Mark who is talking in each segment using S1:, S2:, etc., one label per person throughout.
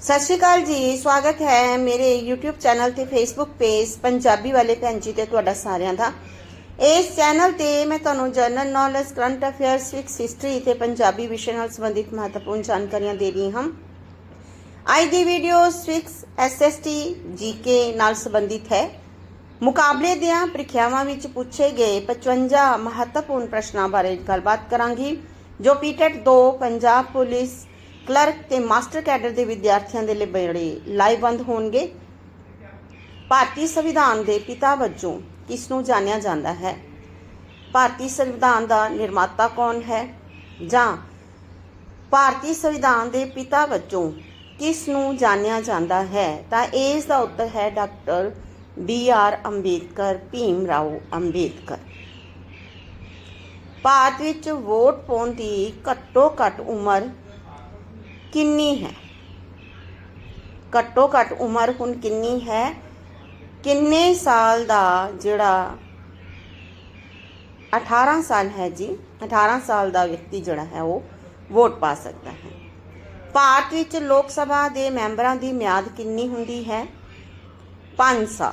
S1: ਸਤਿ ਸ਼੍ਰੀ ਅਕਾਲ ਜੀ, ਸਵਾਗਤ ਹੈ ਮੇਰੇ YouTube ਚੈਨਲ ਤੇ Facebook ਪੇਜ ਪੰਜਾਬੀ ਵਾਲੇ ਭੈਣ ਜੀ ਤੇ ਤੁਹਾਡਾ ਸਾਰਿਆਂ ਦਾ। ਇਸ ਚੈਨਲ ਤੇ ਮੈਂ ਤੁਹਾਨੂੰ ਜਨਰਲ ਨੌਲੇਜ ਕਰੰਟ ਅਫੇਅਰਸ ਸਿਕਸ ਹਿਸਟਰੀ ਤੇ ਪੰਜਾਬੀ ਵਿਸ਼ੇ ਨਾਲ ਸੰਬੰਧਿਤ ਮਹੱਤਵਪੂਰਨ ਜਾਣਕਾਰੀਆਂ ਦੇ ਰਹੀ ਹਾਂ। ਅੱਜ ਦੀ ਵੀਡੀਓ 6 SST GK ਨਾਲ ਸੰਬੰਧਿਤ ਹੈ। ਮੁਕਾਬਲੇ ਦੀਆਂ ਪ੍ਰੀਖਿਆਵਾਂ ਵਿੱਚ ਪੁੱਛੇ ਗਏ 55 ਮਹੱਤਵਪੂਰਨ ਪ੍ਰਸ਼ਨਾਂ ਬਾਰੇ ਗੱਲਬਾਤ ਕਰਾਂਗੀ, ਜੋ ਪੀਟੈਟ 2 ਪੰਜਾਬ ਪੁਲਿਸ ਕਲਰਕ ਤੇ ਮਾਸਟਰ ਕੈਡਰ ਦੇ ਵਿਦਿਆਰਥੀਆਂ ਦੇ ਲਈ ਬੜੇ ਲਾਈਵਬੰਦ ਹੋਣਗੇ। ਭਾਰਤੀ ਸੰਵਿਧਾਨ ਦੇ ਪਿਤਾ ਵਜੋਂ ਕਿਸ ਨੂੰ ਜਾਣਿਆ ਜਾਂਦਾ ਹੈ? ਭਾਰਤੀ ਸੰਵਿਧਾਨ ਦਾ ਨਿਰਮਾਤਾ ਕੌਣ ਹੈ? ਜਾਂ ਭਾਰਤੀ ਸੰਵਿਧਾਨ ਦੇ ਪਿਤਾ ਵਜੋਂ ਕਿਸ ਨੂੰ ਜਾਣਿਆ ਜਾਂਦਾ ਹੈ? ਤਾਂ ਇਸ ਦਾ ਉੱਤਰ ਹੈ doctor B R Ambedkar, Bhim Rao Ambedkar. Bharat ਵਿੱਚ ਵੋਟ ਪਾਉਣ ਦੀ ਘੱਟੋ ਘੱਟ ਉਮਰ ਕਿੰਨੀ ਹੈ? ਘੱਟੋ ਘੱਟ ਉਮਰ ਹੁਣ ਕਿੰਨੀ ਹੈ? ਕਿੰਨੇ ਸਾਲ ਦਾ ਜਿਹੜਾ 18 ਸਾਲ ਹੈ ਜੀ 18 ਸਾਲ ਦਾ ਵਿਅਕਤੀ ਜਿਹੜਾ ਹੈ ਉਹ ਵੋਟ ਪਾ ਸਕਦਾ ਹੈ। ਭਾਰਤ ਵਿੱਚ ਲੋਕ ਸਭਾ ਦੇ ਮੈਂਬਰਾਂ ਦੀ ਮਿਆਦ ਕਿੰਨੀ ਹੁੰਦੀ ਹੈ? 5 ਸਾਲ।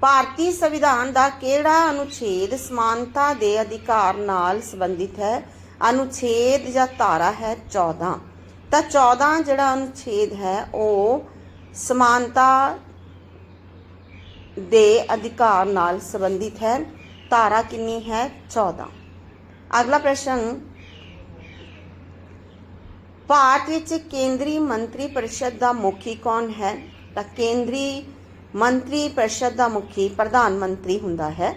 S1: ਭਾਰਤੀ ਸੰਵਿਧਾਨ ਦਾ ਕਿਹੜਾ ਅਨੁਛੇਦ ਸਮਾਨਤਾ ਦੇ ਅਧਿਕਾਰ ਨਾਲ ਸੰਬੰਧਿਤ ਹੈ? ਅਨੁਛੇਦ ਜਾਂ ਧਾਰਾ ਹੈ 14 ਤਾਂ 14 ਜਿਹੜਾ ਅਨੁਛੇਦ ਹੈ, ਉਹ ਸਮਾਨਤਾ ਦੇ ਅਧਿਕਾਰ ਨਾਲ ਸੰਬੰਧਿਤ ਹੈ। ਧਾਰਾ ਕਿੰਨੀ ਹੈ? 14 ਅਗਲਾ ਪ੍ਰਸ਼ਨ, ਭਾਰਤ ਵਿੱਚ ਕੇਂਦਰੀ ਮੰਤਰੀ ਪਰਿਸ਼ਦ ਦਾ ਮੁਖੀ ਕੌਣ ਹੈ? ਤਾਂ ਕੇਂਦਰੀ ਮੰਤਰੀ ਪਰਿਸ਼ਦ ਦਾ ਮੁਖੀ ਪ੍ਰਧਾਨ ਮੰਤਰੀ ਹੁੰਦਾ ਹੈ।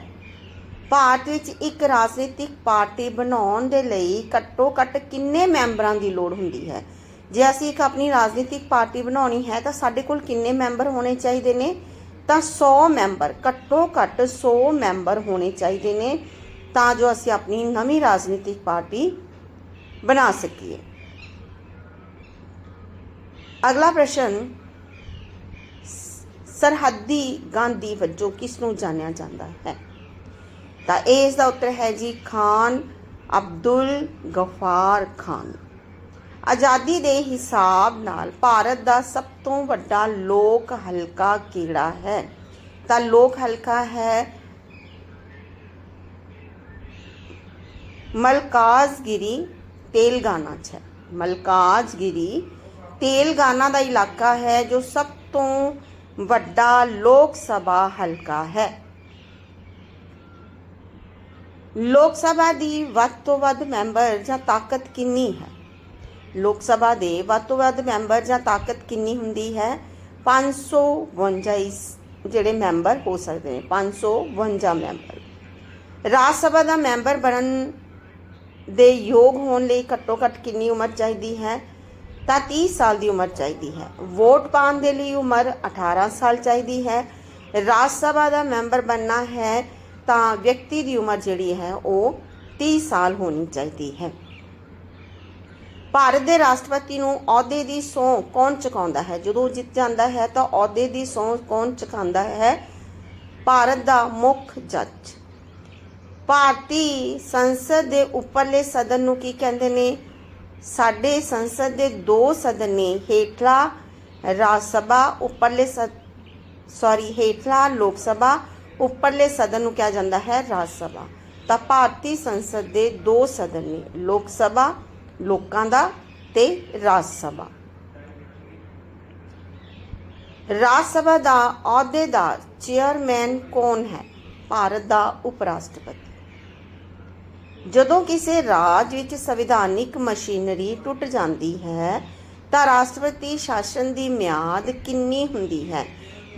S1: ਭਾਰਤ ਵਿੱਚ ਇੱਕ ਰਾਜਨੀਤਿਕ ਪਾਰਟੀ ਬਣਾਉਣ ਦੇ ਲਈ ਘੱਟੋ ਘੱਟ ਕਿੰਨੇ ਮੈਂਬਰਾਂ ਦੀ ਲੋੜ ਹੁੰਦੀ ਹੈ? ਜੇ ਅਸੀਂ ਇੱਕ ਆਪਣੀ ਰਾਜਨੀਤਿਕ ਪਾਰਟੀ ਬਣਾਉਣੀ ਹੈ, ਤਾਂ ਸਾਡੇ ਕੋਲ ਕਿੰਨੇ ਮੈਂਬਰ ਹੋਣੇ ਚਾਹੀਦੇ ਨੇ? ਤਾਂ 100 ਮੈਂਬਰ, ਘੱਟੋ ਘੱਟ 100 ਮੈਂਬਰ ਹੋਣੇ ਚਾਹੀਦੇ ਨੇ, ਤਾਂ ਜੋ ਅਸੀਂ ਆਪਣੀ ਨਵੀਂ ਰਾਜਨੀਤਿਕ ਪਾਰਟੀ ਬਣਾ ਸਕੀਏ। ਅਗਲਾ ਪ੍ਰਸ਼ਨ ਸਰਹੱਦੀ ਗਾਂਧੀ ਵਜੋਂ ਕਿਸ ਨੂੰ ਜਾਣਿਆ ਜਾਂਦਾ ਹੈ? ਤਾਂ ਇਹ ਇਸ ਦਾ ਉੱਤਰ ਹੈ ਜੀ ਖਾਨ ਅਬਦੁਲ ਗਫਾਰ ਖਾਨ। ਆਜ਼ਾਦੀ ਦੇ ਹਿਸਾਬ ਨਾਲ ਭਾਰਤ ਦਾ ਸਭ ਤੋਂ ਵੱਡਾ ਲੋਕ ਹਲਕਾ ਕਿਹੜਾ ਹੈ? ਤਾਂ ਲੋਕ ਹਲਕਾ ਹੈ ਮਲਕਾਜ਼ਗਿਰੀ, ਤੇਲਗਾਨਾ ਚ ਹੈ। ਮਲਕਾਜ਼ਗਿਰੀ, ਤੇਲਗਾਨਾ ਦਾ ਇਲਾਕਾ ਹੈ ਜੋ ਸਭ ਤੋਂ ਵੱਡਾ ਲੋਕ ਸਭਾ ਹਲਕਾ ਹੈ। ਲੋਕ ਸਭਾ ਦੀ ਵੱਧ ਤੋਂ ਵੱਧ ਮੈਂਬਰ ਜਾਂ ਤਾਕਤ ਕਿੰਨੀ ਹੈ? ਲੋਕ ਸਭਾ ਦੇ ਵੱਧ ਤੋਂ ਵੱਧ ਮੈਂਬਰ ਜਾਂ ਤਾਕਤ ਕਿੰਨੀ ਹੁੰਦੀ ਹੈ? 552 ਇਸ- ਜਿਹੜੇ ਮੈਂਬਰ ਹੋ ਸਕਦੇ ਨੇ 552 ਮੈਂਬਰ। ਰਾਜ ਸਭਾ ਦਾ ਮੈਂਬਰ ਬਣਨ ਦੇ ਯੋਗ ਹੋਣ ਲਈ ਘੱਟੋ ਘੱਟ ਕਿੰਨੀ ਉਮਰ ਚਾਹੀਦੀ ਹੈ? ਤਾਂ 30 ਸਾਲ ਦੀ ਉਮਰ ਚਾਹੀਦੀ ਹੈ। ਵੋਟ ਪਾਉਣ ਦੇ ਲਈ ਉਮਰ 18 ਸਾਲ ਚਾਹੀਦੀ ਹੈ। ਰਾਜ ਸਭਾ ਦਾ ਮੈਂਬਰ ਬਣਨਾ ਹੈ ਤਾਂ ਵਿਅਕਤੀ ਦੀ ਉਮਰ ਜਿਹੜੀ ਹੈ ਉਹ 30 ਸਾਲ ਹੋਣੀ ਚਾਹੀਦੀ ਹੈ। ਭਾਰਤ ਦੇ ਰਾਸ਼ਟਰਪਤੀ ਨੂੰ ਅਹੁਦੇ ਦੀ ਸਹੁੰ ਕੌਣ ਚੁਕਾਉਂਦਾ ਹੈ? ਜਦੋਂ ਉਹ ਜਿੱਤ ਜਾਂਦਾ ਹੈ ਤਾਂ ਅਹੁਦੇ ਦੀ ਸਹੁੰ ਕੌਣ ਚੁਕਾਉਂਦਾ ਹੈ? ਭਾਰਤ ਦਾ ਮੁੱਖ ਜੱਜ। ਭਾਰਤੀ ਸੰਸਦ ਦੇ ਉੱਪਰਲੇ ਸਦਨ ਨੂੰ ਕੀ ਕਹਿੰਦੇ ਨੇ? ਸਾਡੇ ਸੰਸਦ ਦੇ ਦੋ ਸਦਨ ਨੇ, ਹੇਠਲਾ ਰਾਜ ਸਭਾ, ਉੱਪਰਲੇ ਸੌਰੀ ਹੇਠਲਾ ਲੋਕ ਸਭਾ ਉੱਪਰਲੇ ਸਦਨ ਨੂੰ ਕਿਹਾ ਜਾਂਦਾ ਹੈ ਰਾਜ ਸਭਾ। ਤਾਂ ਭਾਰਤੀ ਸੰਸਦ ਦੇ ਦੋ ਸਦਨ ਨੇ, ਲੋਕ ਸਭਾ, ਲੋਕਾਂ ਦਾ ਤੇ ਰਾਜ ਸਭਾ। ਰਾਜ ਸਭਾ ਦਾ ਅਹੁਦੇਦਾਰ ਚੇਅਰਮੈਨ ਕੌਣ ਹੈ? ਭਾਰਤ ਦਾ ਉਪ ਰਾਸ਼ਟਰਪਤੀ ਜਦੋਂ ਕਿਸੇ ਰਾਜ ਵਿੱਚ ਸੰਵਿਧਾਨਿਕ ਮਸ਼ੀਨਰੀ ਟੁੱਟ ਜਾਂਦੀ ਹੈ, ਤਾਂ ਰਾਸ਼ਟਰਪਤੀ ਸ਼ਾਸਨ ਦੀ ਮਿਆਦ ਕਿੰਨੀ ਹੁੰਦੀ ਹੈ?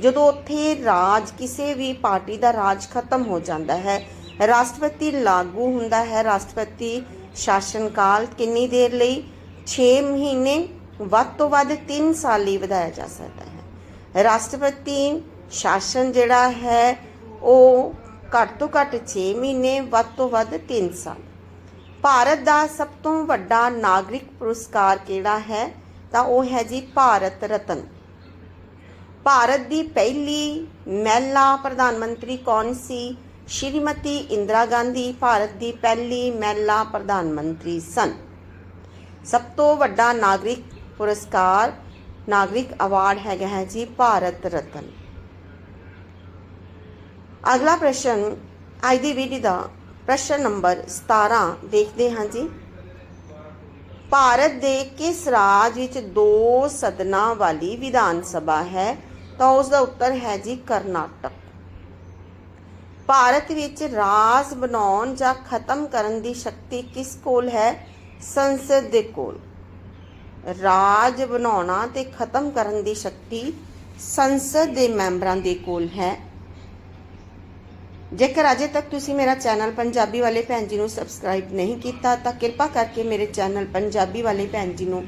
S1: ਜਦੋਂ ਉੱਥੇ ਰਾਜ, ਕਿਸੇ ਵੀ ਪਾਰਟੀ ਦਾ ਰਾਜ ਖਤਮ ਹੋ ਜਾਂਦਾ ਹੈ, ਰਾਸ਼ਟਰਪਤੀ ਲਾਗੂ ਹੁੰਦਾ ਹੈ। ਰਾਸ਼ਟਰਪਤੀ ਸ਼ਾਸਨ ਕਾਲ ਕਿੰਨੀ ਦੇਰ ਲਈ? 6 ਮਹੀਨੇ, ਵੱਧ ਤੋਂ ਵੱਧ 3 ਸਾਲ ਲਈ ਵਧਾਇਆ ਜਾ ਸਕਦਾ ਹੈ। ਰਾਸ਼ਟਰਪਤੀ ਸ਼ਾਸਨ ਜਿਹੜਾ ਹੈ, ਉਹ ਘੱਟ ਤੋਂ ਘੱਟ 6 ਮਹੀਨੇ, ਵੱਧ ਤੋਂ ਵੱਧ 3 ਸਾਲ। ਭਾਰਤ ਦਾ ਸਭ ਤੋਂ ਵੱਡਾ ਨਾਗਰਿਕ ਪੁਰਸਕਾਰ ਕਿਹੜਾ ਹੈ? ਤਾਂ ਉਹ ਹੈ ਜੀ ਭਾਰਤ ਰਤਨ। ਭਾਰਤ ਦੀ ਪਹਿਲੀ ਮਹਿਲਾ ਪ੍ਰਧਾਨ ਮੰਤਰੀ ਕੌਣ ਸੀ? ਸ਼੍ਰੀਮਤੀ ਇੰਦਰਾ ਗਾਂਧੀ ਭਾਰਤ ਦੀ ਪਹਿਲੀ ਮਹਿਲਾ ਪ੍ਰਧਾਨ ਮੰਤਰੀ ਸਨ। ਸਭ ਤੋਂ ਵੱਡਾ ਨਾਗਰਿਕ ਪੁਰਸਕਾਰ, ਨਾਗਰਿਕ ਅਵਾਰਡ ਹੈਗਾ ਹੈ ਜੀ ਭਾਰਤ ਰਤਨ। ਅਗਲਾ ਪ੍ਰਸ਼ਨ, ਅੱਜ ਦੀ ਵੀਡੀਓ ਦਾ ਪ੍ਰਸ਼ਨ ਨੰਬਰ 17 ਦੇਖਦੇ ਹਾਂ ਜੀ। ਭਾਰਤ ਦੇ ਕਿਸ ਰਾਜ ਵਿੱਚ ਦੋ ਸਦਨਾਂ ਵਾਲੀ ਵਿਧਾਨ ਸਭਾ ਹੈ? ਤਾਂ ਉਸ ਦਾ ਉੱਤਰ ਹੈ ਜੀ ਕਰਨਾਟਕ। ਭਾਰਤ ਵਿੱਚ ਰਾਜ ਬਣਾਉਣ ਜਾਂ ਖਤਮ ਕਰਨ ਦੀ ਸ਼ਕਤੀ ਕਿਸ ਕੋਲ ਹੈ? ਸੰਸਦ ਦੇ ਕੋਲ। ਰਾਜ ਬਣਾਉਣਾ ਤੇ ਖਤਮ ਕਰਨ ਦੀ ਸ਼ਕਤੀ ਸੰਸਦ ਦੇ ਮੈਂਬਰਾਂ ਦੇ ਕੋਲ ਹੈ। ਜੇਕਰ ਅਜੇ ਤੱਕ ਤੁਸੀਂ ਮੇਰਾ ਚੈਨਲ ਪੰਜਾਬੀ ਵਾਲੇ ਭੈਣ ਜੀ ਨੂੰ ਸਬਸਕ੍ਰਾਈਬ ਨਹੀਂ ਕੀਤਾ, ਤਾਂ ਕਿਰਪਾ ਕਰਕੇ ਮੇਰੇ ਚੈਨਲ ਪੰਜਾਬੀ ਵਾਲੇ ਭੈਣ ਜੀ ਨੂੰ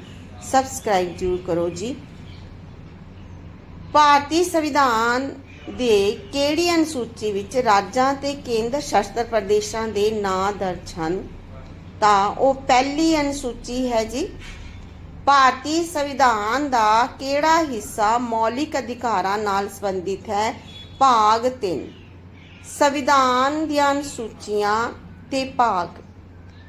S1: ਸਬਸਕ੍ਰਾਈਬ ਜ਼ਰੂਰ ਕਰੋ ਜੀ। ਭਾਰਤੀ ਸੰਵਿਧਾਨ ਦੇ ਕਿਹੜੀ ਅਨੁਸੂਚੀ ਵਿੱਚ ਰਾਜਾਂ ਤੇ ਕੇਂਦਰ ਸ਼ਾਸਤ ਪ੍ਰਦੇਸ਼ਾਂ ਦੇ ਨਾਂ ਦਰਜ ਹਨ? ਤਾਂ ਉਹ ਪਹਿਲੀ ਅਨੁਸੂਚੀ ਹੈ ਜੀ। ਭਾਰਤੀ ਸੰਵਿਧਾਨ ਦਾ ਕਿਹੜਾ ਹਿੱਸਾ ਮੌਲਿਕ ਅਧਿਕਾਰਾਂ ਨਾਲ ਸੰਬੰਧਿਤ ਹੈ? ਭਾਗ 3 ਸੰਵਿਧਾਨ ਦੀਆਂ ਅਨੁਸੂਚੀਆਂ ਤੇ ਭਾਗ।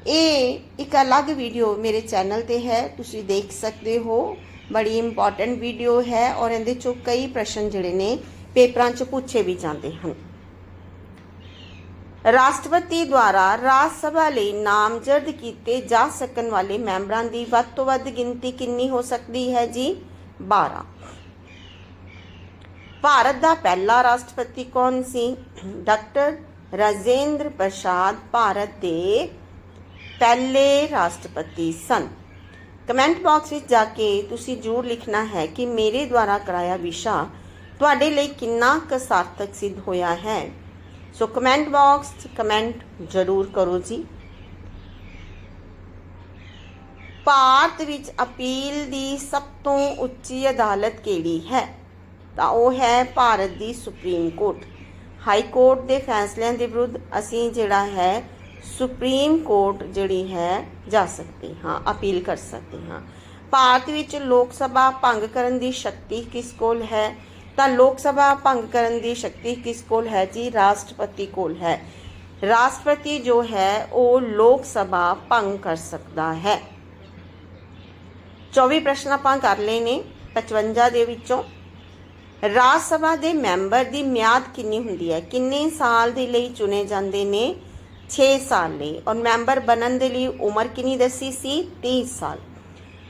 S1: ਇਹ ਇੱਕ ਅਲੱਗ ਵੀਡੀਓ ਮੇਰੇ ਚੈਨਲ ਤੇ ਹੈ, ਤੁਸੀਂ ਦੇਖ ਸਕਦੇ ਹੋ। ਬੜੀ ਇੰਪੋਰਟੈਂਟ ਵੀਡੀਓ ਹੈ ਔਰ ਇਹਦੇ ਚੋਂ ਕਈ ਪ੍ਰਸ਼ਨ ਜਿਹੜੇ ਨੇ ਪੇਪਰਾਂ 'ਚ ਪੁੱਛੇ ਵੀ ਜਾਂਦੇ ਹਨ। ਰਾਸ਼ਟਰਪਤੀ ਦੁਆਰਾ ਰਾਜ ਸਭਾ ਲਈ ਨਾਮਜ਼ਦ ਕੀਤੇ ਜਾ ਸਕਣ ਵਾਲੇ ਮੈਂਬਰਾਂ ਦੀ ਵੱਧ ਤੋਂ ਵੱਧ ਗਿਣਤੀ ਕਿੰਨੀ ਹੋ ਸਕਦੀ ਹੈ ਜੀ? 12 ਭਾਰਤ ਦਾ ਪਹਿਲਾ ਰਾਸ਼ਟਰਪਤੀ ਕੌਣ ਸੀ? ਡਾਕਟਰ ਰਾਜੇਂਦਰ ਪ੍ਰਸਾਦ ਭਾਰਤ ਦੇ ਪਹਿਲੇ ਰਾਸ਼ਟਰਪਤੀ ਸਨ। ਕਮੈਂਟ ਬਾਕਸ ਵਿੱਚ ਜਾ ਕੇ ਤੁਸੀਂ ਜ਼ਰੂਰ ਲਿਖਣਾ ਹੈ ਕਿ ਮੇਰੇ ਦੁਆਰਾ ਕਰਾਇਆ ਵਿਸ਼ਾ ਤੁਹਾਡੇ ਲਈ ਕਿੰਨਾ ਕੁ ਸਾਰਥਕ ਸਿੱਧ ਹੋਇਆ ਹੈ। ਸੋ ਕਮੈਂਟ ਬਾਕਸ ਕਮੈਂਟ ਜ਼ਰੂਰ ਕਰੋ ਜੀ। ਭਾਰਤ ਵਿੱਚ ਅਪੀਲ ਦੀ ਸਭ ਤੋਂ ਉੱਚੀ ਅਦਾਲਤ ਕਿਹੜੀ ਹੈ? ਤਾਂ ਉਹ ਹੈ ਭਾਰਤ ਦੀ ਸੁਪਰੀਮ ਕੋਰਟ। ਹਾਈ ਕੋਰਟ ਦੇ ਫੈਸਲਿਆਂ ਦੇ ਵਿਰੁੱਧ ਅਸੀਂ ਜਿਹੜਾ ਹੈ ਸੁਪਰੀਮ ਕੋਰਟ ਜਿਹੜੀ ਹੈ, ਜਾ ਸਕਦੀ ਹਾਂ, ਅਪੀਲ ਕਰ ਸਕਦੇ ਹਾਂ। ਭਾਰਤ ਵਿੱਚ ਲੋਕ ਸਭਾ ਭੰਗ ਕਰਨ ਦੀ ਸ਼ਕਤੀ ਕਿਸ ਕੋਲ ਹੈ? ਤਾਂ ਲੋਕ ਸਭਾ ਭੰਗ ਕਰਨ ਦੀ ਸ਼ਕਤੀ ਕਿਸ ਕੋਲ ਹੈ ਜੀ? ਰਾਸ਼ਟਰਪਤੀ ਕੋਲ ਹੈ। ਰਾਸ਼ਟਰਪਤੀ ਜੋ ਹੈ, ਉਹ ਲੋਕ ਸਭਾ ਭੰਗ ਕਰ ਸਕਦਾ ਹੈ। 24 ਪ੍ਰਸ਼ਨ ਆਪਾਂ ਕਰ ਲਏ ਨੇ 55 ਦੇ ਵਿੱਚੋਂ। ਰਾਜ ਸਭਾ ਦੇ ਮੈਂਬਰ ਦੀ ਮਿਆਦ ਕਿੰਨੀ ਹੁੰਦੀ ਹੈ? ਕਿੰਨੇ ਸਾਲ ਦੇ ਲਈ ਚੁਣੇ ਜਾਂਦੇ ਨੇ? 6 ਸਾਲ ਲਈ ਔਰ ਮੈਂਬਰ ਬਣਨ ਦੇ ਲਈ ਉਮਰ ਕਿੰਨੀ ਦੱਸੀ ਸੀ? 30 ਸਾਲ।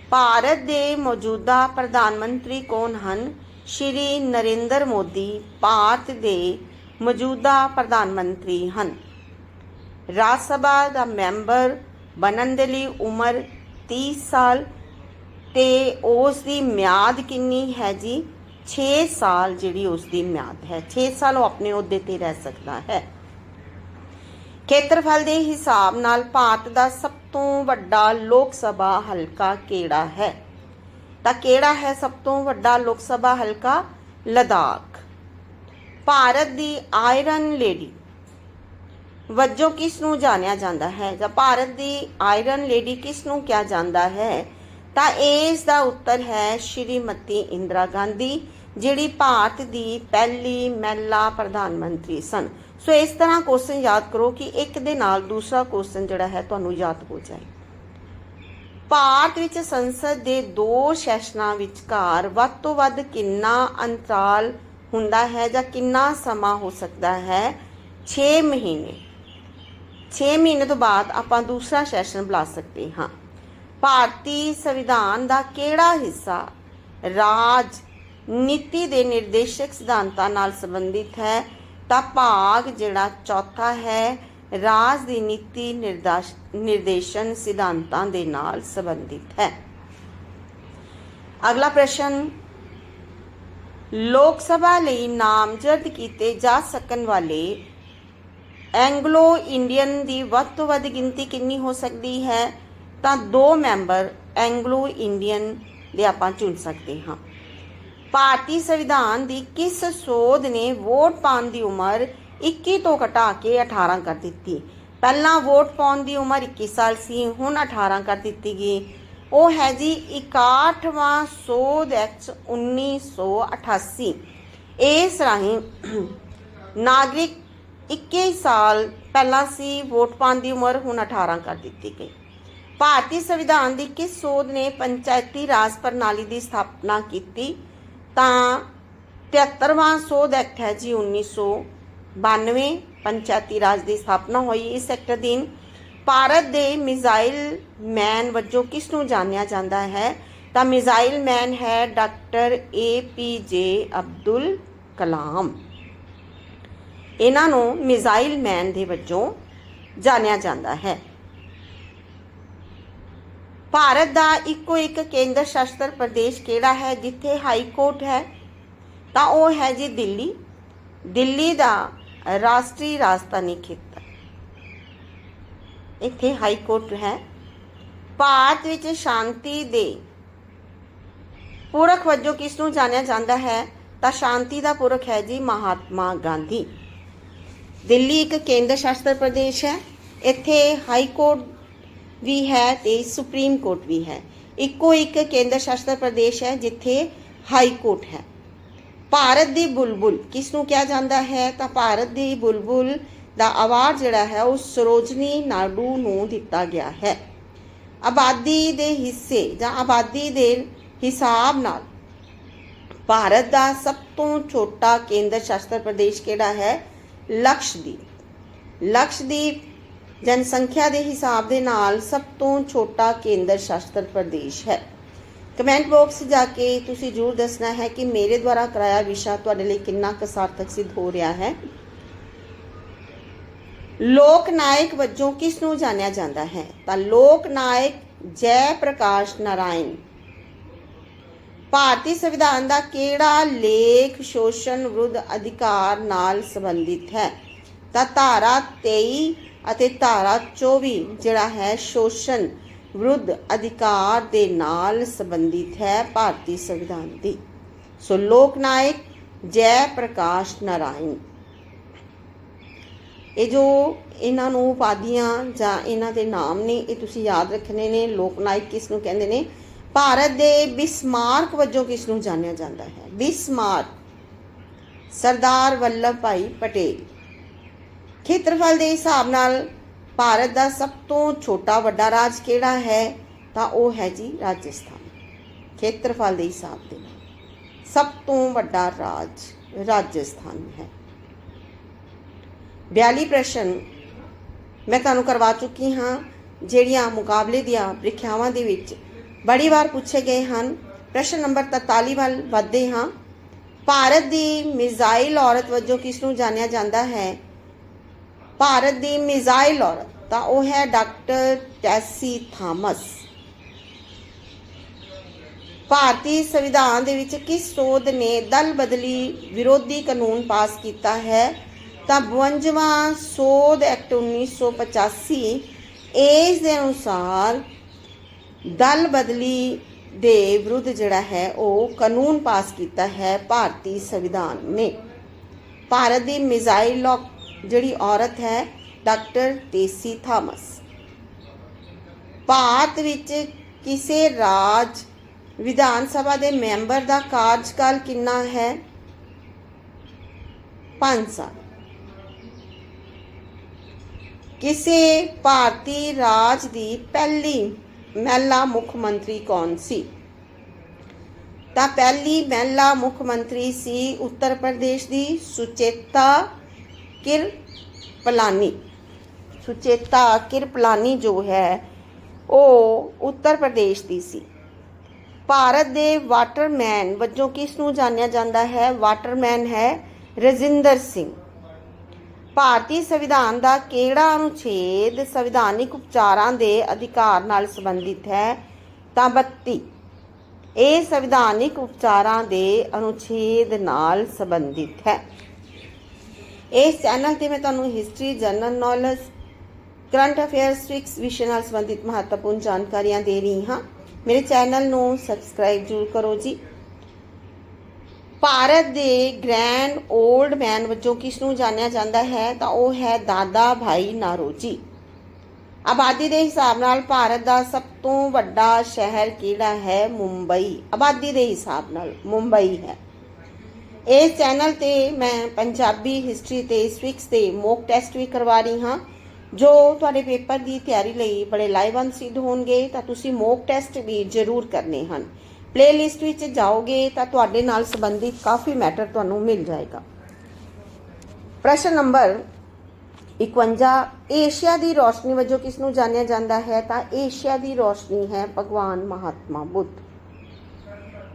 S1: ਭਾਰਤ ਦੇ ਮੌਜੂਦਾ ਪ੍ਰਧਾਨ ਮੰਤਰੀ ਕੌਣ ਹਨ? ਸ਼੍ਰੀ ਨਰਿੰਦਰ ਮੋਦੀ ਭਾਰਤ ਦੇ ਮੌਜੂਦਾ ਪ੍ਰਧਾਨ ਮੰਤਰੀ ਹਨ। ਰਾਜ ਸਭਾ ਦਾ ਮੈਂਬਰ ਬਣਨ ਦੇ ਲਈ ਉਮਰ 30 ਸਾਲ ਤੇ ਉਸ ਦੀ ਮਿਆਦ ਕਿੰਨੀ ਹੈ ਜੀ? 6 ਸਾਲ ਜਿਹੜੀ ਉਸ ਦੀ ਮਿਆਦ ਹੈ। 6 ਸਾਲ ਉਹ ਆਪਣੇ ਅਹੁਦੇ ਤੇ ਰਹਿ ਸਕਦਾ ਹੈ। ਖੇਤਰਫਲ ਦੇ ਹਿਸਾਬ ਨਾਲ ਭਾਰਤ ਦਾ ਸਭ ਤੋਂ ਵੱਡਾ ਲੋਕ ਸਭਾ ਹਲਕਾ ਕਿਹੜਾ ਹੈ? ਤਾਂ ਕਿਹੜਾ ਹੈ ਸਭ ਤੋਂ ਵੱਡਾ ਲੋਕ ਸਭਾ ਹਲਕਾ? ਲਦਾਖ। ਭਾਰਤ ਦੀ ਆਇਰਨ ਲੇਡੀ। ਵਜੋਂ ਕਿਸ ਨੂੰ ਜਾਣਿਆ ਜਾਂਦਾ ਹੈ? ਜਾਂ ਭਾਰਤ ਦੀ ਆਇਰਨ ਲੇਡੀ ਕਿਸ ਨੂੰ ਕਿਹਾ ਜਾਂਦਾ ਹੈ? ਤਾਂ ਇਸ ਦਾ ਉੱਤਰ ਹੈ ਸ਼੍ਰੀਮਤੀ ਇੰਦਰਾ ਗਾਂਧੀ, ਜਿਹੜੀ ਭਾਰਤ ਦੀ ਪਹਿਲੀ ਮਹਿਲਾ ਪ੍ਰਧਾਨ ਮੰਤਰੀ ਸਨ। ਸੋ ਇਸ ਤਰ੍ਹਾਂ ਕੁਐਸਚਨ ਯਾਦ ਕਰੋ ਕਿ ਇੱਕ ਦੇ ਨਾਲ ਦੂਸਰਾ ਕੁਐਸਚਨ ਜਿਹੜਾ ਹੈ ਤੁਹਾਨੂੰ ਯਾਦ ਹੋ ਜਾਏ। ਭਾਰਤ ਵਿੱਚ ਸੰਸਦ ਦੇ ਦੋ ਸੈਸ਼ਨਾਂ ਵਿਚਕਾਰ ਵੱਧ ਤੋਂ ਵੱਧ ਕਿੰਨਾ ਅੰਤਰਾਲ ਹੁੰਦਾ ਹੈ ਜਾਂ ਕਿੰਨਾ ਸਮਾਂ ਹੋ ਸਕਦਾ ਹੈ? 6 ਮਹੀਨੇ। 6 ਮਹੀਨੇ ਤੋਂ ਬਾਅਦ ਆਪਾਂ ਦੂਸਰਾ ਸੈਸ਼ਨ ਬੁਲਾ ਸਕਦੇ ਹਾਂ। ਭਾਰਤੀ ਸੰਵਿਧਾਨ ਦਾ ਕਿਹੜਾ ਹਿੱਸਾ ਰਾਜ ਨੀਤੀ ਦੇ ਨਿਰਦੇਸ਼ਕ ਸਿਧਾਂਤਾਂ ਨਾਲ ਸੰਬੰਧਿਤ ਹੈ? ਤਾਂ ਭਾਗ ਜਿਹੜਾ ਚੌਥਾ ਹੈ, ਰਾਜ ਦੀ ਨੀਤੀ ਨਿਰਦਾਸ਼, ਨਿਰਦੇਸ਼ਨ ਸਿਧਾਂਤਾਂ ਦੇ ਨਾਲ ਸੰਬੰਧਿਤ ਹੈ। ਅਗਲਾ ਪ੍ਰਸ਼ਨ, ਲੋਕ ਸਭਾ ਲਈ ਨਾਮਜ਼ਦ ਕੀਤੇ ਜਾ ਸਕਣ ਵਾਲੇ ਐਂਗਲੋ ਇੰਡੀਅਨ ਦੀ ਵੱਧ ਤੋਂ ਵੱਧ ਗਿਣਤੀ ਕਿੰਨੀ ਹੋ ਸਕਦੀ ਹੈ? ਤਾਂ ਦੋ ਮੈਂਬਰ ਐਂਗਲੋ ਇੰਡੀਅਨ ਦੇ ਆਪਾਂ ਚੁਣ ਸਕਦੇ ਹਾਂ। ਭਾਰਤੀ ਸੰਵਿਧਾਨ ਦੀ ਕਿਸ ਸੋਧ ਨੇ ਵੋਟ ਪਾਉਣ ਦੀ ਉਮਰ 21 ਤੋਂ ਘਟਾ ਕੇ 18 ਕਰ ਦਿੱਤੀ? ਪਹਿਲਾਂ ਵੋਟ ਪਾਉਣ ਦੀ ਉਮਰ 21 ਸਾਲ ਸੀ, ਹੁਣ 18 ਕਰ ਦਿੱਤੀ ਗਈ। ਉਹ ਹੈ ਜੀ 61ਵਾਂ ਸੋਧ ਐਕਟ 1988 ਇਸ ਰਾਹੀਂ ਨਾਗਰਿਕ 21 ਸਾਲ ਪਹਿਲਾਂ ਸੀ, ਵੋਟ ਪਾਉਣ ਦੀ ਉਮਰ ਹੁਣ 18 ਕਰ ਦਿੱਤੀ ਗਈ। ਭਾਰਤੀ ਸੰਵਿਧਾਨ ਦੀ ਕਿਸ ਸੋਧ ਨੇ ਪੰਚਾਇਤੀ ਰਾਜ ਪ੍ਰਣਾਲੀ ਦੀ ਸਥਾਪਨਾ ਕੀਤੀ? ਤਾਂ 73ਵਾਂ ਸੋਧ ਐਕਟ ਹੈ ਜੀ 1992 ਪੰਚਾਇਤੀ ਰਾਜ ਦੀ ਸਥਾਪਨਾ ਹੋਈ। ਇਸ ਐਕਟ ਅਧੀਨ ਭਾਰਤ ਦੇ ਮਿਜ਼ਾਈਲ ਮੈਨ ਵਜੋਂ ਕਿਸ ਨੂੰ ਜਾਣਿਆ ਜਾਂਦਾ ਹੈ? ਤਾਂ ਮਿਜ਼ਾਈਲ ਮੈਨ ਹੈ ਡਾਕਟਰ ਏ ਪੀ ਜੇ ਅਬਦੁਲ ਕਲਾਮ। ਇਹਨਾਂ ਨੂੰ ਮਿਜ਼ਾਈਲ ਮੈਨ ਦੇ ਵਜੋਂ ਜਾਣਿਆ ਜਾਂਦਾ ਹੈ। ਭਾਰਤ ਦਾ ਇੱਕੋ ਇੱਕ ਕੇਂਦਰ ਸ਼ਾਸਤ ਪ੍ਰਦੇਸ਼ ਕਿਹੜਾ ਹੈ, ਜਿੱਥੇ ਹਾਈ ਕੋਰਟ ਹੈ? ਤਾਂ ਉਹ ਹੈ ਜੀ ਦਿੱਲੀ। ਦਿੱਲੀ ਦਾ ਰਾਸ਼ਟਰੀ ਰਾਜਧਾਨੀ ਖੇਤਰ। ਇੱਥੇ ਹਾਈ ਕੋਰਟ ਹੈ। ਭਾਰਤ ਵਿੱਚ ਸ਼ਾਂਤੀ ਦੇ ਪੁਰਖ ਵਜੋਂ ਕਿਸ ਨੂੰ ਜਾਣਿਆ ਜਾਂਦਾ ਹੈ? ਤਾਂ ਸ਼ਾਂਤੀ ਦਾ ਪੁਰਖ ਹੈ ਜੀ ਮਹਾਤਮਾ ਗਾਂਧੀ। ਦਿੱਲੀ ਇੱਕ ਕੇਂਦਰ ਸ਼ਾਸਤ ਪ੍ਰਦੇਸ਼ ਹੈ। ਇੱਥੇ ਹਾਈ ਕੋਰਟ ਵੀ ਹੈ ਤੇ ਸੁਪਰੀਮ ਕੋਰਟ ਵੀ ਹੈ। ਇੱਕੋ ਇੱਕ ਕੇਂਦਰ ਸ਼ਾਸਿਤ ਪ੍ਰਦੇਸ਼ ਹੈ ਜਿੱਥੇ ਹਾਈ ਕੋਰਟ ਹੈ। ਭਾਰਤ ਦੀ ਬੁਲਬੁਲ ਕਿਸ ਨੂੰ ਕਿਹਾ ਜਾਂਦਾ ਹੈ? ਤਾਂ ਭਾਰਤ ਦੀ ਬੁਲਬੁਲ ਦਾ ਅਵਾਰਡ ਜਿਹੜਾ ਹੈ ਉਹ ਸਰੋਜਨੀ ਨਾਇਡੂ ਨੂੰ ਦਿੱਤਾ ਗਿਆ ਹੈ। ਆਬਾਦੀ ਦੇ ਹਿੱਸੇ ਜਾਂ ਆਬਾਦੀ ਦੇ ਹਿਸਾਬ ਨਾਲ ਭਾਰਤ ਦਾ ਸਭ ਤੋਂ ਛੋਟਾ ਕੇਂਦਰ ਸ਼ਾਸਿਤ ਪ੍ਰਦੇਸ਼ ਕਿਹੜਾ ਹੈ? ਲਕਸ਼ਦੀਪ। ਲਕਸ਼ਦੀਪ ਜਨਸੰਖਿਆ ਦੇ ਹਿਸਾਬ ਦੇ ਨਾਲ ਸਭ ਤੋਂ ਛੋਟਾ ਕੇਂਦਰ ਸ਼ਾਸਤ ਪ੍ਰਦੇਸ਼ ਹੈ। ਕਮੈਂਟ ਬਾਕਸ ਜਾ ਕੇ ਤੁਸੀਂ ਜਰੂਰ ਦੱਸਣਾ ਹੈ ਕਿ ਮੇਰੇ ਦੁਆਰਾ ਕਰਾਇਆ ਵਿਸ਼ਾ ਤੁਹਾਡੇ ਲਈ ਕਿੰਨਾ ਕੁ ਸਾਰਥਕ ਸਿੱਧ ਹੋ ਰਿਹਾ ਹੈ। ਲੋਕ ਨਾਇਕ ਵਜੋਂ ਕਿਸ ਨੂੰ ਜਾਣਿਆ ਜਾਂਦਾ ਹੈ? ਤਾਂ ਲੋਕ ਨਾਇਕ ਜੈ ਪ੍ਰਕਾਸ਼ ਨਾਰਾਇਣ। ਭਾਰਤੀ ਸੰਵਿਧਾਨ ਦਾ ਕਿਹੜਾ ਲੇਖ ਸ਼ੋਸ਼ਣ ਵਿਰੁੱਧ ਅਧਿਕਾਰ ਨਾਲ ਸੰਬੰਧਿਤ ਹੈ? ਤਾਂ ਧਾਰਾ 23 ਅਤੇ ਧਾਰਾ 24 ਜਿਹੜਾ ਹੈ ਸ਼ੋਸ਼ਣ ਵਿਰੁੱਧ ਅਧਿਕਾਰ ਦੇ ਨਾਲ ਸੰਬੰਧਿਤ ਹੈ ਭਾਰਤੀ ਸੰਵਿਧਾਨ ਦੀ। ਸੋ ਲੋਕ ਨਾਇਕ, ਜੈ ਪ੍ਰਕਾਸ਼ ਨਾਰਾਇਣ। ਇਹ ਜੋ ਇਹਨਾਂ ਨੂੰ ਉਪਾਧੀਆਂ ਜਾਂ ਇਹਨਾਂ ਦੇ ਨਾਮ ਨੇ, ਇਹ ਤੁਸੀਂ ਯਾਦ ਰੱਖਣੇ ਨੇ, ਲੋਕ ਨਾਇਕ ਕਿਸ ਨੂੰ ਕਹਿੰਦੇ ਨੇ? ਭਾਰਤ ਦੇ ਬਿਸਮਾਰਕ ਵਜੋਂ ਕਿਸ ਨੂੰ ਜਾਣਿਆ ਜਾਂਦਾ ਹੈ? ਬਿਸਮਾਰਕ ਸਰਦਾਰ ਵੱਲਭ ਭਾਈ ਪਟੇਲ। ਖੇਤਰਫਲ ਦੇ ਹਿਸਾਬ ਨਾਲ ਭਾਰਤ ਦਾ ਸਭ ਤੋਂ ਛੋਟਾ ਵੱਡਾ ਰਾਜ ਕਿਹੜਾ ਹੈ? ਤਾਂ ਉਹ ਹੈ ਜੀ ਰਾਜਸਥਾਨ। ਖੇਤਰਫਲ ਦੇ ਹਿਸਾਬ ਦੇ ਨਾਲ ਸਭ ਤੋਂ ਵੱਡਾ ਰਾਜ ਰਾਜਸਥਾਨ ਹੈ। 42 ਪ੍ਰਸ਼ਨ ਮੈਂ ਤੁਹਾਨੂੰ ਕਰਵਾ ਚੁੱਕੀ ਹਾਂ, ਜਿਹੜੀਆਂ ਮੁਕਾਬਲੇ ਦੀਆਂ ਪ੍ਰੀਖਿਆਵਾਂ ਦੇ ਵਿੱਚ ਬੜੀ ਵਾਰ ਪੁੱਛੇ ਗਏ ਹਨ। ਪ੍ਰਸ਼ਨ ਨੰਬਰ 43 ਵੱਲ ਵਧਦੇ ਹਾਂ। ਭਾਰਤ ਦੀ ਮਿਜ਼ਾਈਲ ਔਰਤ ਵਜੋਂ ਕਿਸ ਨੂੰ ਜਾਣਿਆ ਜਾਂਦਾ ਹੈ? ਭਾਰਤ ਦੀ ਮਿਜ਼ਾਈਲ ਔਰਤ ਤਾਂ ਉਹ ਹੈ ਡਾਕਟਰ ਟੈਸੀ ਥਾਮਸ। ਭਾਰਤੀ ਸੰਵਿਧਾਨ ਦੇ ਵਿੱਚ ਕਿਸ ਸੋਧ ਨੇ ਦਲ ਬਦਲੀ ਵਿਰੋਧੀ ਕਾਨੂੰਨ ਪਾਸ ਕੀਤਾ ਹੈ? ਤਾਂ 52ਵਾਂ ਸੋਧ ਐਕਟ 1985 ਇਸ ਦੇ ਅਨੁਸਾਰ ਦਲ ਬਦਲੀ ਦੇ ਵਿਰੁੱਧ ਜਿਹੜਾ ਹੈ ਉਹ ਕਾਨੂੰਨ ਪਾਸ ਕੀਤਾ ਹੈ ਭਾਰਤੀ ਸੰਵਿਧਾਨ ਨੇ। ਭਾਰਤ ਦੀ ਮਿਜ਼ਾਈਲ ਲੌਕ ਜਿਹੜੀ ਔਰਤ ਹੈ, ਡਾਕਟਰ ਟੇਸੀ ਥਾਮਸ। ਭਾਰਤ ਵਿੱਚ ਕਿਸੇ ਰਾਜ ਵਿਧਾਨ ਸਭਾ ਦੇ ਮੈਂਬਰ ਦਾ ਕਾਰਜਕਾਲ ਕਿੰਨਾ ਹੈ? 5 ਸਾਲ। ਕਿਸੇ ਭਾਰਤੀ ਰਾਜ ਦੀ ਪਹਿਲੀ ਮਹਿਲਾ ਮੁੱਖ ਮੰਤਰੀ ਕੌਣ ਸੀ? ਤਾਂ ਪਹਿਲੀ ਮਹਿਲਾ ਮੁੱਖ ਮੰਤਰੀ ਸੀ ਉੱਤਰ ਪ੍ਰਦੇਸ਼ ਦੀ ਸੁਚੇਤਾ ਕਿਰਪਲਾਨੀ ਸੁਚੇਤਾ ਕਿਰਪਲਾਨੀ ਜੋ ਹੈ, ਉਹ ਉੱਤਰ ਪ੍ਰਦੇਸ਼ ਦੀ ਸੀ। ਭਾਰਤ ਦੇ ਵਾਟਰਮੈਨ ਵਜੋਂ ਕਿਸ ਨੂੰ ਜਾਣਿਆ ਜਾਂਦਾ ਹੈ? ਵਾਟਰਮੈਨ ਹੈ ਰਜਿੰਦਰ ਸਿੰਘ। ਭਾਰਤੀ ਸੰਵਿਧਾਨ ਦਾ ਕਿਹੜਾ ਅਨੁਛੇਦ ਸੰਵਿਧਾਨਿਕ ਉਪਚਾਰਾਂ ਦੇ ਅਧਿਕਾਰ ਨਾਲ ਸੰਬੰਧਿਤ ਹੈ? ਤਾਂ 32 ਇਹ ਸੰਵਿਧਾਨਿਕ ਉਪਚਾਰਾਂ ਦੇ ਅਨੁਛੇਦ ਨਾਲ ਸੰਬੰਧਿਤ ਹੈ। ਇਸ ਚੈਨਲ ਤੇ ਮੈਂ ਤੁਹਾਨੂੰ history general knowledge current affairs fix ਵਿਸ਼ੇ ਨਾਲ ਸੰਬੰਧਿਤ ਮਹੱਤਵਪੂਰਨ ਜਾਣਕਾਰੀਆਂ ਦੇ ਰਹੀ ਹਾਂ। ਮੇਰੇ ਚੈਨਲ ਨੂੰ ਸਬਸਕ੍ਰਾਈਬ ਜ਼ਰੂਰ ਕਰੋ ਜੀ। ਭਾਰਤ ਦੇ ਗ੍ਰੈਂਡ 올ਡ ਮੈਨ ਵਜੋਂ ਕਿਸ ਨੂੰ ਜਾਣਿਆ ਜਾਂਦਾ ਹੈ? ਤਾਂ ਉਹ ਹੈ ਦਾਦਾ ਭਾਈ ਨਾਰੋਜੀ ਆਬਾਦੀ ਦੇ ਹਿਸਾਬ ਨਾਲ ਭਾਰਤ ਦਾ ਸਭ ਤੋਂ ਵੱਡਾ ਸ਼ਹਿਰ ਕਿਹੜਾ ਹੈ? ਮੁੰਬਈ। ਆਬਾਦੀ ਦੇ ਹਿਸਾਬ ਨਾਲ ਮੁੰਬਈ ਹੈ। ਇਸ ਚੈਨਲ ਤੇ ਮੈਂ ਪੰਜਾਬੀ ਹਿਸਟਰੀ ਤੇ ਸਵਿਕਸ ਤੇ ਮੋਕ ਟੈਸਟ ਵੀ ਕਰਵਾ ਰਹੀ ਹਾਂ। ਜੋ ਤੁਹਾਡੇ ਪੇਪਰ ਦੀ ਤਿਆਰੀ ਲਈ ਬੜੇ ਲਾਹੇਵੰਦ ਸਿੱਧ ਹੋਣਗੇ, ਤਾਂ ਤੁਸੀਂ ਮੋਕ ਟੈਸਟ ਵੀ ਜ਼ਰੂਰ ਕਰਨੇ ਹਨ। ਪਲੇਲਿਸਟ ਵਿੱਚ ਜਾਓਗੇ, ਤਾਂ ਤੁਹਾਡੇ ਨਾਲ ਸੰਬੰਧਿਤ ਕਾਫੀ ਮੈਟਰ ਤੁਹਾਨੂੰ ਮਿਲ ਜਾਏਗਾ। ਪ੍ਰਸ਼ਨ ਨੰਬਰ 51 ਏਸ਼ੀਆ ਦੀ ਰੋਸ਼ਨੀ ਵਜੋਂ ਕਿਸ ਨੂੰ ਜਾਣਿਆ ਜਾਂਦਾ ਹੈ? ਤਾਂ ਏਸ਼ੀਆ ਦੀ ਰੋਸ਼ਨੀ ਹੈ ਭਗਵਾਨ ਮਹਾਤਮਾ ਬੁੱਧ।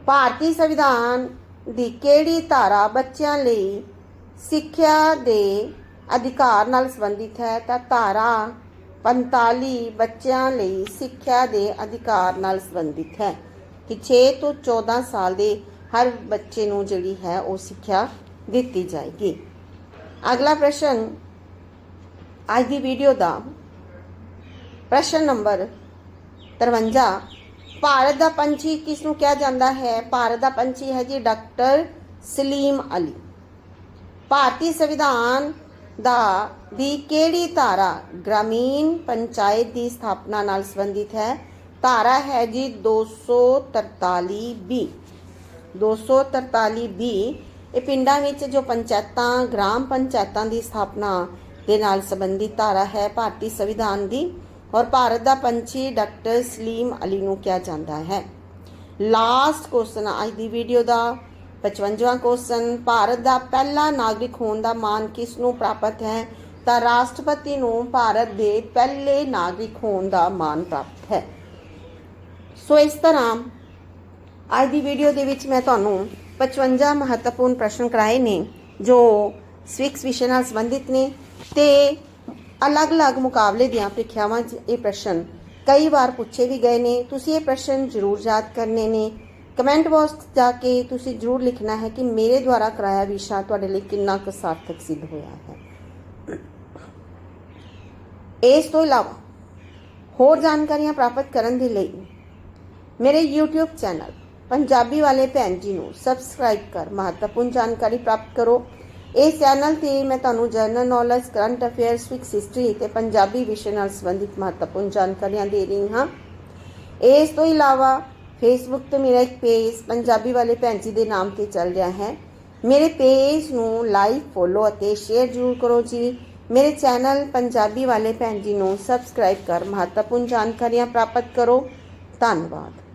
S1: ਭਾਰਤੀ ਸੰਵਿਧਾਨ ਦੀ ਕਿਹੜੀ ਧਾਰਾ ਬੱਚਿਆਂ ਲਈ ਸਿੱਖਿਆ ਦੇ ਅਧਿਕਾਰ ਨਾਲ ਸੰਬੰਧਿਤ ਹੈ, ਤਾਂ ਧਾਰਾ 45 ਬੱਚਿਆਂ ਲਈ ਸਿੱਖਿਆ ਦੇ ਅਧਿਕਾਰ ਨਾਲ ਸੰਬੰਧਿਤ ਹੈ ਕਿ 6 ਤੋਂ 14 ਸਾਲ ਦੇ ਹਰ ਬੱਚੇ ਨੂੰ ਜਿਹੜੀ ਹੈ ਉਹ ਸਿੱਖਿਆ ਦਿੱਤੀ ਜਾਏਗੀ। ਅਗਲਾ ਪ੍ਰਸ਼ਨ ਅੱਜ ਦੀ ਵੀਡੀਓ ਦਾ ਪ੍ਰਸ਼ਨ ਨੰਬਰ 53 ਭਾਰਤ ਦਾ ਪੰਛੀ ਕਿਸ ਨੂੰ ਕਿਹਾ ਜਾਂਦਾ ਹੈ? ਭਾਰਤ ਦਾ ਪੰਛੀ ਹੈ ਜੀ ਡਾਕਟਰ ਸਲੀਮ ਅਲੀ। ਭਾਰਤੀ ਸੰਵਿਧਾਨ ਦਾ ਦੀ ਕਿਹੜੀ ਧਾਰਾ ਗ੍ਰਾਮੀਣ ਪੰਚਾਇਤ ਦੀ ਸਥਾਪਨਾ ਨਾਲ ਸੰਬੰਧਿਤ ਹੈ? ਧਾਰਾ ਹੈ ਜੀ 243 ਬੀ। 243 ਬੀ, ਇਹ ਪਿੰਡਾਂ ਵਿੱਚ ਜੋ ਪੰਚਾਇਤਾਂ, ਗ੍ਰਾਮ ਪੰਚਾਇਤਾਂ ਦੀ ਸਥਾਪਨਾ ਦੇ ਨਾਲ ਸੰਬੰਧਿਤ ਧਾਰਾ ਹੈ, ਭਾਰਤੀ ਸੰਵਿਧਾਨ ਦੀ। ਔਰ ਭਾਰਤ ਦਾ ਪੰਛੀ ਡਾਕਟਰ ਸਲੀਮ ਅਲੀ ਨੂੰ ਕਿਹਾ ਜਾਂਦਾ ਹੈ। ਲਾਸਟ ਕੁਐਸਚਨ ਅੱਜ ਦੀ ਵੀਡੀਓ ਦਾ 55ਵਾਂ ਕੁਐਸਚਨ ਭਾਰਤ ਦਾ ਪਹਿਲਾ ਨਾਗਰਿਕ ਹੋਣ ਦਾ ਮਾਣ ਕਿਸ ਨੂੰ ਪ੍ਰਾਪਤ ਹੈ? ਤਾਂ ਰਾਸ਼ਟਰਪਤੀ ਨੂੰ ਭਾਰਤ ਦੇ ਪਹਿਲੇ ਨਾਗਰਿਕ ਹੋਣ ਦਾ ਮਾਣ ਪ੍ਰਾਪਤ ਹੈ। ਸੋ ਇਸ ਤਰ੍ਹਾਂ ਅੱਜ ਦੀ ਵੀਡੀਓ ਦੇ ਵਿੱਚ ਮੈਂ ਤੁਹਾਨੂੰ 55 ਮਹੱਤਵਪੂਰਨ ਪ੍ਰਸ਼ਨ ਕਰਾਏ ਨੇ, ਜੋ ਸਵਿਕਸ ਵਿਸ਼ੇ ਨਾਲ ਸੰਬੰਧਿਤ ਨੇ ਤੇ ਅਲੱਗ-ਅਲੱਗ ਮੁਕਾਬਲੇ ਦੀਆਂ ਪ੍ਰੀਖਿਆਵਾਂ 'ਚ ਇਹ ਪ੍ਰਸ਼ਨ ਕਈ ਵਾਰ ਪੁੱਛੇ ਵੀ ਗਏ ਨੇ ਤੁਸੀਂ ਇਹ ਪ੍ਰਸ਼ਨ ਜ਼ਰੂਰ ਯਾਦ ਕਰਨੇ ਨੇ ਕਮੈਂਟ ਬਾਕਸ 'ਚ ਜਾ ਕੇ ਤੁਸੀਂ ਜ਼ਰੂਰ ਲਿਖਣਾ ਹੈ ਕਿ ਮੇਰੇ ਦੁਆਰਾ ਕਰਾਇਆ ਵਿਸ਼ਾ ਤੁਹਾਡੇ ਲਈ ਕਿੰਨਾ ਕੁ ਸਾਰਥਕ ਸਿੱਧ ਹੋਇਆ ਹੈ ਇਸ ਤੋਂ ਇਲਾਵਾ ਹੋਰ ਜਾਣਕਾਰੀਆਂ ਪ੍ਰਾਪਤ ਕਰਨ ਦੇ ਲਈ ਮੇਰੇ YouTube ਚੈਨਲ ਪੰਜਾਬੀ ਵਾਲੇ ਭੈਣ ਜੀ ਨੂੰ ਸਬਸਕ੍ਰਾਈਬ ਕਰ ਮਹੱਤਵਪੂਰਨ ਜਾਣਕਾਰੀ ਪ੍ਰਾਪਤ ਕਰੋ ਇਸ ਚੈਨਲ ਤੇ ਮੈਂ ਤੁਹਾਨੂੰ general knowledge current affairs fix history ਤੇ ਪੰਜਾਬੀ ਵਿਸ਼ੇ ਨਾਲ ਸੰਬੰਧਿਤ ਮਹੱਤਵਪੂਰਨ ਜਾਣਕਾਰੀਆਂ ਦੇ ਰਹੀ ਹਾਂ। ਇਸ ਤੋਂ ਇਲਾਵਾ ਫੇਸਬੁੱਕ ਤੇ ਮੇਰਾ ਇੱਕ ਪੇਜ ਪੰਜਾਬੀ ਵਾਲੇ ਭੈਣ ਜੀ ਦੇ ਨਾਮ ਤੇ ਚੱਲ ਰਿਹਾ ਹੈ। ਮੇਰੇ ਪੇਜ ਨੂੰ ਲਾਈਕ ਫੋਲੋ ਅਤੇ ਸ਼ੇਅਰ ਜ਼ਰੂਰ ਕਰੋ ਜੀ। ਮੇਰੇ ਚੈਨਲ ਪੰਜਾਬੀ ਵਾਲੇ ਭੈਣ ਜੀ ਨੂੰ ਸਬਸਕ੍ਰਾਈਬ ਕਰ ਮਹੱਤਵਪੂਰਨ ਜਾਣਕਾਰੀਆਂ ਪ੍ਰਾਪਤ ਕਰੋ। ਧੰਨਵਾਦ।